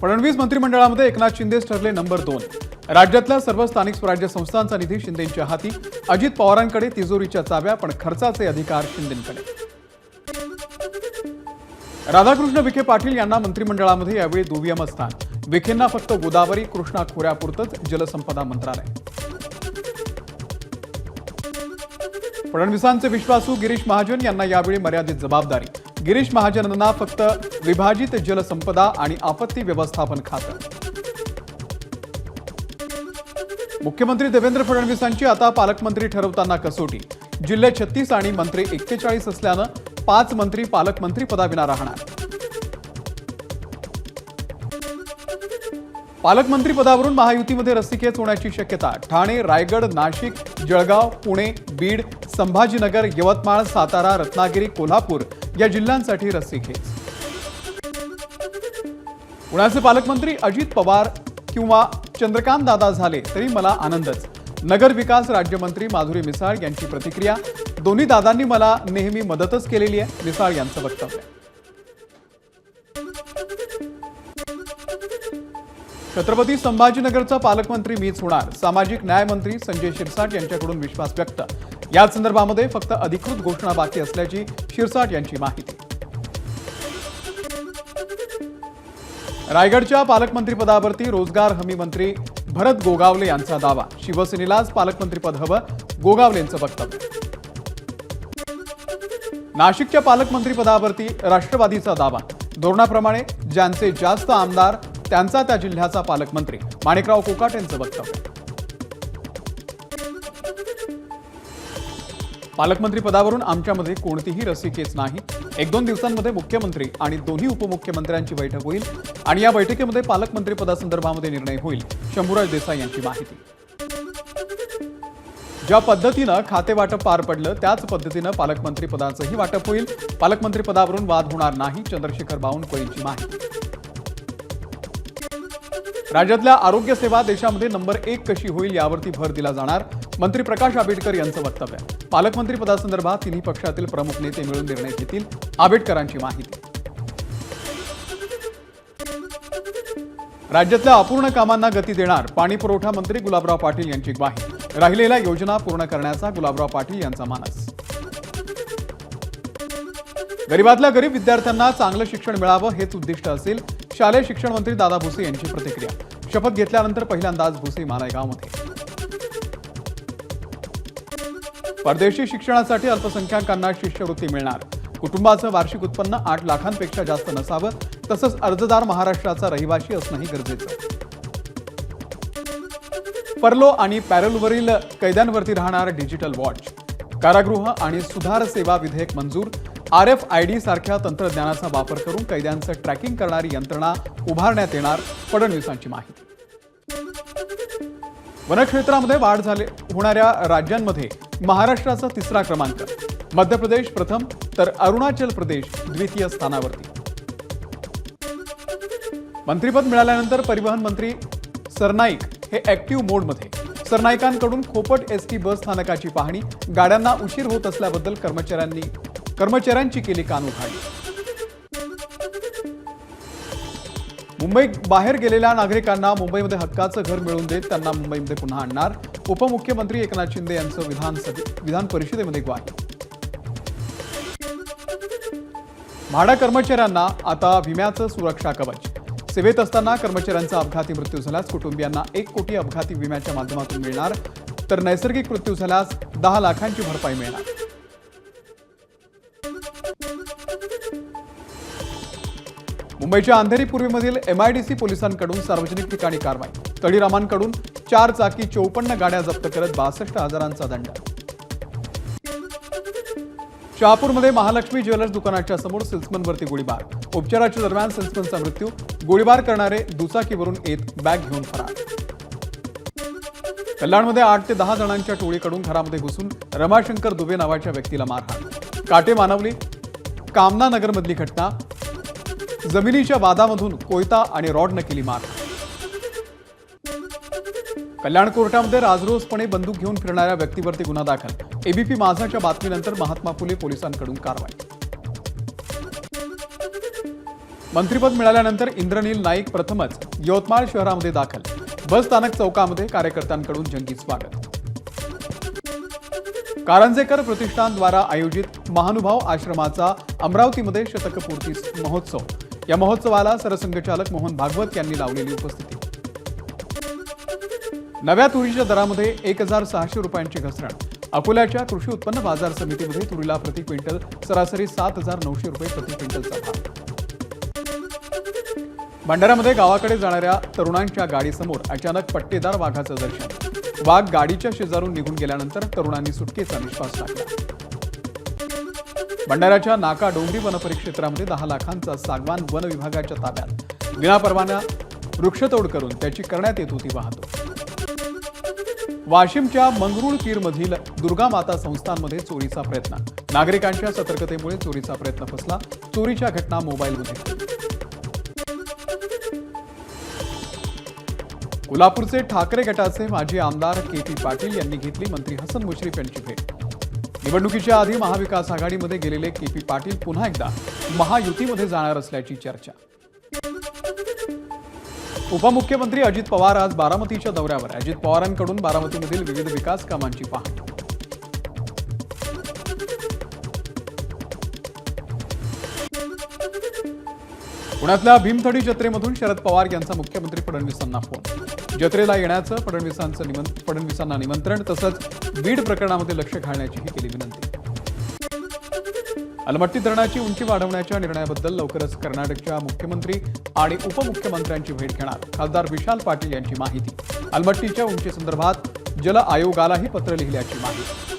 फडणवीस मंत्रिमंडळामध्ये एकनाथ शिंदेच ठरले नंबर दोन. राज्यातल्या सर्व स्थानिक स्वराज्य संस्थांचा निधी शिंदेंच्या हाती अजित पवारांकडे तिजोरीच्या चाव्या पण खर्चाचे अधिकार शिंदेकडे. राधाकृष्ण विखे पाटील यांना मंत्रिमंडळामध्ये यावेळी दुय्यम स्थान. विखेंना फक्त गोदावरी कृष्णा खोऱ्यापुरतंच जलसंपदा मंत्रालय. फडणवीसांचे विश्वासू गिरीश महाजन यांना यावेळी मर्यादित जबाबदारी. गिरीश महाजनांना फक्त विभाजित जलसंपदा आणि आपत्ती व्यवस्थापन खातं. मुख्यमंत्री देवेंद्र फडणवीसांची आता पालकमंत्री ठरवताना कसोटी. जिल्हे छत्तीस आणि मंत्री एक्केचाळीस असल्यानं पाच मंत्री पालकमंत्री पदाविना राहणार. पालकमंत्री पदावरून महायुतीमध्ये रस्तिकेच होण्याची शक्यता. ठाणे रायगड नाशिक जळगाव पुणे बीड संभाजीनगर यवतमाळ सातारा रत्नागिरी कोल्हापूर या जिल्ह्यांसाठी रस्सीखेच पुण्याचे पालकमंत्री अजित पवार किंवा चंद्रकांत दादा झाले तरी मला आनंदच. नगर विकास राज्यमंत्री माधुरी मिसाळ यांची प्रतिक्रिया. दोन्ही दादांनी मला नेहमी मदतच केलेली आहे मिसाळ यांचं वक्तव्य. छत्रपती संभाजीनगरचा पालकमंत्री मीच होणार. सामाजिक न्यायमंत्री संजय शिरसाट यांच्याकडून विश्वास व्यक्त. या संदर्भामध्ये फक्त अधिकृत घोषणा बाकी असल्याची शिरसाट यांची माहिती. रायगडच्या पालकमंत्रीपदावरती रोजगार हमी मंत्री भरत गोगावले यांचा दावा. शिवसेनेलाच पालकमंत्रीपद हवं गोगावलेंचं वक्तव्य. नाशिकच्या पालकमंत्रीपदावरती राष्ट्रवादीचा दावा. धोरणाप्रमाणे ज्यांचे जास्त आमदार त्यांचा त्या जिल्ह्याचा पालकमंत्री. माणिकराव कोकाट यांचं वक्तव्य. पालकमंत्री पदावरून आमच्यामध्ये कोणतीही रसिकेच नाही. एक दोन दिवसांमध्ये मुख्यमंत्री आणि दोन्ही उपमुख्यमंत्र्यांची बैठक होईल आणि या बैठकीमध्ये पालकमंत्री पदासंदर्भामध्ये निर्णय होईल शंभूराज देसाई यांची माहिती. ज्या पद्धतीनं खाते वाटप पार पडलं त्याच पद्धतीनं पालकमंत्री पदाचंही वाटप होईल. पालकमंत्री पदावरून वाद होणार नाही चंद्रशेखर बावनकुळेंची माहिती. राज्यातल्या आरोग्य सेवा देशामध्ये नंबर एक कशी होईल यावरती भर दिला जाणार? मंत्री प्रकाश आंबेडकर यांचं वक्तव्य. पालकमंत्री पदासंदर्भात तिन्ही पक्षातील प्रमुख नेते मिळून निर्णय घेतील आंबेडकरांची माहिती. राज्यातल्या अपूर्ण कामांना गती देणार पाणी पुरवठा मंत्री गुलाबराव पाटील यांची ग्वाही. राहिलेल्या योजना पूर्ण करण्याचा गुलाबराव पाटील यांचा मानस. गरीबातल्या गरीब विद्यार्थ्यांना चांगलं शिक्षण मिळावं हेच उद्दिष्ट असेल शालेय शिक्षण मंत्री दादा भुसे यांची प्रतिक्रिया. शपथ घेतल्यानंतर पहिल्यांदाच भुसे मालेगावमध्ये. परदेशी शिक्षणासाठी अल्पसंख्याकांना शिष्यवृत्ती मिळणार. कुटुंबाचं वार्षिक उत्पन्न आठ लाखांपेक्षा जास्त नसावं तसंच अर्जदार महाराष्ट्राचा रहिवासी असणंही गरजेचं. परलो आणि पॅरोलवरील कैद्यांवरती राहणार डिजिटल वॉच. कारागृह आणि सुधार सेवा विधेयक मंजूर आर एफ आय डी सारख्या तंत्रज्ञानाचा वापर करून कैद्यांचं ट्रॅकिंग करणारी यंत्रणा उभारण्यात येणार फडणवीसांची माहिती. वनक्षेत्रामध्ये वाढ झाले होणाऱ्या राज्यांमध्ये महाराष्ट्राचा तिसरा क्रमांक. मध्य प्रदेश प्रथम तर अरुणाचल प्रदेश द्वितीय स्थानावरती. मंत्रीपद मिळाल्यानंतर परिवहन मंत्री सरनाईक हे ऍक्टिव्ह मोडमध्ये सरनाईकांकडून खोपट एस टी बस स्थानकाची पाहणी गाड्यांना उशीर होत असल्याबद्दल कर्मचाऱ्यांनी कर्मचाऱ्यांची केली कानउघाडी मुंबईत बाहेर गेलेल्या नागरिकांना मुंबईमध्ये हक्काचं घर मिळवून देत त्यांना मुंबईमध्ये पुन्हा आणणार. उपमुख्यमंत्री एकनाथ शिंदे यांचं विधानसभे विधान परिषदेमध्ये ग्वाही. म्हाडा कर्मचाऱ्यांना आता विम्याचं सुरक्षा कवच. सेवेत असताना कर्मचाऱ्यांचा अपघाती मृत्यू झाल्यास कुटुंबियांना एक कोटी अपघाती विम्याच्या माध्यमातून मिळणार. तर नैसर्गिक मृत्यू झाल्यास दहा लाखांची भरपाई मिळणार. मुंबईच्या अंधेरी पूर्वेमधील एमआयडीसी पोलिसांकडून सार्वजनिक ठिकाणी कारवाई. तडीरामांकडून चार चाकी चौपन्न गाड्या जप्त करत बासष्ट हजारांचा दंड. शहापूरमध्ये महालक्ष्मी ज्वेलर्स दुकानाच्या समोर सेल्समनवरती गोळीबार. उपचाराच्या दरम्यान सेल्समनचा मृत्यू. गोळीबार करणारे दुचाकीवरून येत बॅग घेऊन फरार. कल्याणमध्ये आठ ते दहा जणांच्या टोळीकडून घरामध्ये घुसून रमाशंकर दुबे नावाच्या व्यक्तीला मारहाण. काटे मानवली कामना नगरमधली घटना जमिनीच्या वादामधून कोयता आणि रॉडनं केली मार. कल्याण कोर्टामध्ये राजरोसपणे बंदूक घेऊन फिरणाऱ्या व्यक्तीवरती गुन्हा दाखल. एबीपी माझाच्या बातमीनंतर महात्मा फुले पोलिसांकडून कारवाई. मंत्रिपद मिळाल्यानंतर इंद्रनील नाईक प्रथमच यवतमाळ शहरामध्ये दाखल. बस स्थानक चौकामध्ये कार्यकर्त्यांकडून जंगी स्वागत. कारंजेकर प्रतिष्ठानद्वारा आयोजित महानुभाव आश्रमाचा अमरावतीमध्ये शतकपूर्ती महोत्सव. या महोत्सवाला सरसंघचालक मोहन भागवत यांनी लावलेली उपस्थिती. नव्या तुरीच्या दरामध्ये एक हजार सहाशे रुपयांची घसरण. अकोल्याच्या कृषी उत्पन्न बाजार समितीमध्ये तुरीला प्रति क्विंटल सरासरी सात हजार नऊशे रुपये प्रति क्विंटलचा भाव भंडाऱ्यामध्ये गावाकडे जाणाऱ्या तरुणांच्या गाडीसमोर अचानक पट्टेदार वाघाचं दर्शन. वाघ गाडीच्या शेजारून निघून गेल्यानंतर तरुणांनी सुटकेचा निश्वास टाकला. भंडाऱ्याच्या नाका डोंगरी वन परिक्षेत्रामध्ये दहा लाखांचा सागवान वन विभागाच्या ताब्यात. विनापरवाना वृक्षतोड करून त्याची करण्यात येत होती वाहतूक. वाशिमच्या मंगरुळपीरमधील दुर्गा माता संस्थांमध्ये चोरीचा प्रयत्न. नागरिकांच्या सतर्कतेमुळे चोरीचा प्रयत्न फसला. चोरीच्या घटना मोबाईलमध्ये. कोल्हापूरचे ठाकरे गटाचे माजी आमदार के पी पाटील यांनी घेतली मंत्री हसन मुश्रीफ यांची भेट. निवडणुकीच्या आधी महाविकास आघाडीमध्ये गेलेले के पी पाटील पुन्हा एकदा महायुतीमध्ये जाणार असल्याची चर्चा. उपमुख्यमंत्री अजित पवार आज बारामतीच्या दौऱ्यावर अजित पवारांकडून बारामतीमधील विविध विकास कामांची पाहणी. पुण्यातल्या भीमथडी जत्रेमधून शरद पवार यांचा मुख्यमंत्री फडणवीसांना फोन. जत्रेला येण्याचं फडणवीसांचं निमं फडणवीसांना निमंत्रण तसंच बीड प्रकरणामध्ये लक्ष घालण्याचीही केली विनंती. अलमट्टी धरणाची उंची वाढवण्याच्या निर्णयाबद्दल लवकरच कर्नाटकच्या मुख्यमंत्री आणि उपमुख्यमंत्र्यांची भेट घेणार खासदार विशाल पाटील यांची माहिती. अलमट्टीच्या उंचीसंदर्भात जल आयोगालाही पत्र लिहिल्याची माहिती.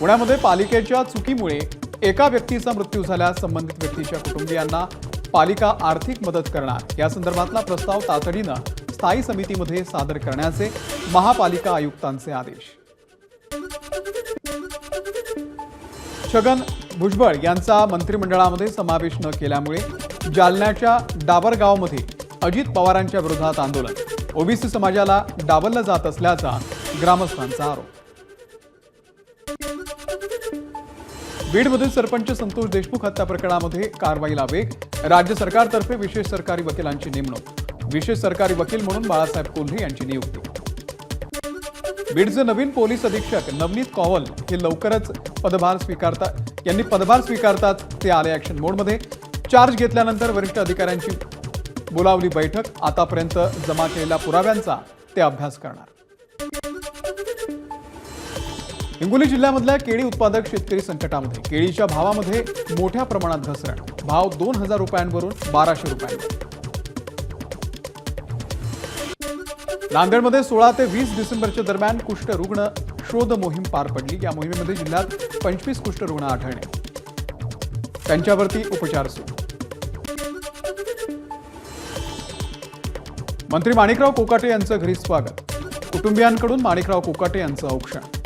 पुण्यामध्ये पालिकेच्या चुकीमुळे एका व्यक्तीचा मृत्यू झाल्यास संबंधित व्यक्तीच्या कुटुंबियांना पालिका आर्थिक मदत करणार. या संदर्भातला प्रस्ताव तातडीनं स्थायी समितीमध्ये सादर करण्याचे महापालिका आयुक्तांचे आदेश. छगन भुजबळ यांचा मंत्रिमंडळामध्ये समावेश न केल्यामुळे जालन्याच्या डाबरगावमध्ये अजित पवारांच्या विरोधात आंदोलन. ओबीसी समाजाला डावललं जात असल्याचा ग्रामस्थांचा आरोप. बीडमधील सरपंच संतोष देशमुख हत्या प्रकरणामध्ये कारवाईला वेग राज्य सरकारतर्फे विशेष सरकारी वकिलांची नेमणूक. विशेष सरकारी वकील म्हणून बाळासाहेब कोल्हे यांची नियुक्ती. बीडचे नवीन पोलीस अधीक्षक नवनीत कॉवल हे लवकरच पदभार स्वीकारता यांनी पदभार स्वीकारतात ते आले ॲक्शन मोडमध्ये चार्ज घेतल्यानंतर वरिष्ठ अधिकाऱ्यांची बोलावली बैठक. आतापर्यंत जमा केलेल्या पुराव्यांचा ते अभ्यास करणार. हिंगोली जिल्ह्यामधल्या केळी उत्पादक शेतकरी संकटामध्ये केळीच्या भावामध्ये मोठ्या प्रमाणात घसरण. भाव दोन हजार रुपयांवरून बाराशे रुपयांवर. नांदेडमध्ये सोळा ते वीस डिसेंबरच्या दरम्यान कुष्ठरुग्ण शोध मोहीम पार पडली. या मोहिमेमध्ये जिल्ह्यात पंचवीस कुष्ठरुग्ण आढळले. त्यांच्यावरती उपचार सुरू. मंत्री माणिकराव कोकाटे यांचं घरी स्वागत. कुटुंबियांकडून माणिकराव कोकाटे यांचं औक्षण.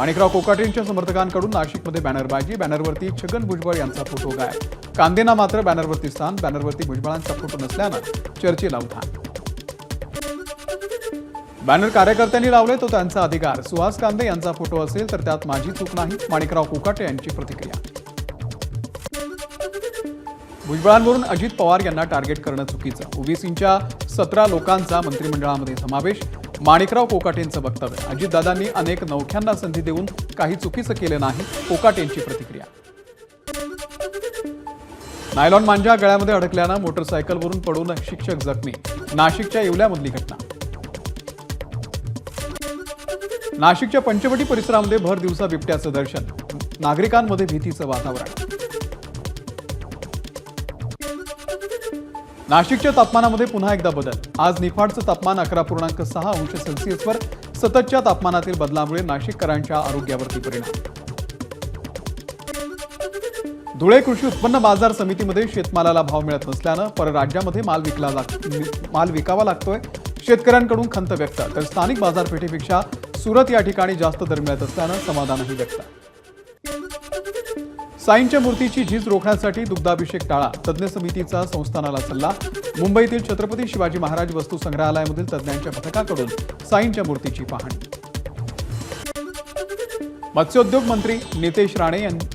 माणिकराव कोकाटेंच्या समर्थकांकडून नाशिकमध्ये बॅनरबाजी. बॅनरवरती छगन भुजबळ यांचा फोटो गाय कांदेना मात्र बॅनरवरती स्थान बॅनरवरती भुजबळांचा फोटो नसल्यानं चर्चेला उधाण बॅनर कार्यकर्त्यांनी लावले तो त्यांचा अधिकार. सुहास कांदे यांचा फोटो असेल तर त्यात माझी चूक नाही माणिकराव कोकाटे यांची प्रतिक्रिया. भुजबळांवरून अजित पवार यांना टार्गेट करणं चुकीचं. ओबीसींच्या सतरा लोकांचा मंत्रिमंडळामध्ये समावेश माणिकराव कोकाटेंचं वक्तव्य. अजितदादांनी अनेक नौख्यांना संधी देऊन काही चुकीचं केलं नाही कोकाटेंची प्रतिक्रिया. नायलॉन मांजा गळ्यामध्ये अडकल्यानं मोटरसायकलवरून पडून शिक्षक जखमी. नाशिकच्या येवल्यामधली घटना. नाशिकच्या पंचवटी परिसरामध्ये भर दिवसा बिबट्याचं दर्शन. नागरिकांमध्ये भीतीचं वातावरण. नाशिकच्या तापमानामध्ये पुन्हा एकदा बदल. आज निफाडचं तापमान अकरा पूर्णांक सहा अंश सेल्सिअसवर सततच्या तापमानातील बदलामुळे नाशिककरांच्या आरोग्यावरती परिणाम. धुळे कृषी उत्पन्न बाजार समितीमध्ये शेतमालाला भाव मिळत नसल्यानं परराज्यामध्ये माल विकला लाग माल विकावा लागतोय. शेतकऱ्यांकडून खंत व्यक्त. तर स्थानिक बाजारपेठेपेक्षा सुरत या ठिकाणी जास्त दर मिळत असल्यानं समाधानही व्यक्त. साईंच्या मूर्तीची झीज रोखण्यासाठी दुग्धाभिषेक टाळा तज्ज्ञ समितीचा संस्थानाला सल्ला. मुंबईतील छत्रपती शिवाजी महाराज वस्तू संग्रहालयामधील तज्ज्ञांच्या पथकाकडून साईंच्या मूर्तीची पाहणी. मत्स्योद्योग मंत्री नितेश राणे यांनी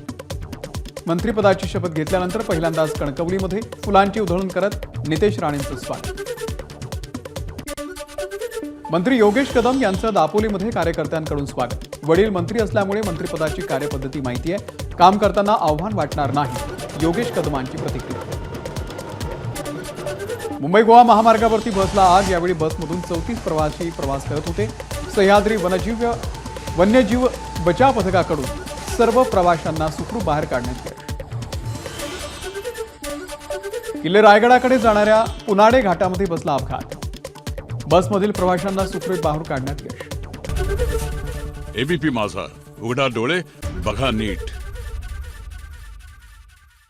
मंत्रिपदाची शपथ घेतल्यानंतर पहिल्यांदाच कणकवलीमध्ये फुलांची उधळण करत नितेश राणेंचं स्वागत. मंत्री योगेश कदम यांचं दापोलीमध्ये कार्यकर्त्यांकडून स्वागत. वडील मंत्री असल्यामुळे मंत्रिपदाची कार्यपद्धती माहिती आहे. काम करताना आव्हान वाटणार नाही योगेश कदमांची प्रतिक्रिया. मुंबई गोवा महामार्गावरती बसला आग यावेळी बसमधून चौतीस प्रवासी प्रवास करत होते. सह्याद्री वनजीव वन्यजीव बचाव पथकाकडून सर्व प्रवाशांना सुखरूप बाहेर काढण्यात आले किल्ले रायगडाकडे जाणाऱ्या पुनाडे घाटामध्ये बसला अपघात. बसमधील प्रवाशांना सुखरूप बाहेर काढण्यात यश. एबीपी माझा. उघडा डोळे बघा नीट.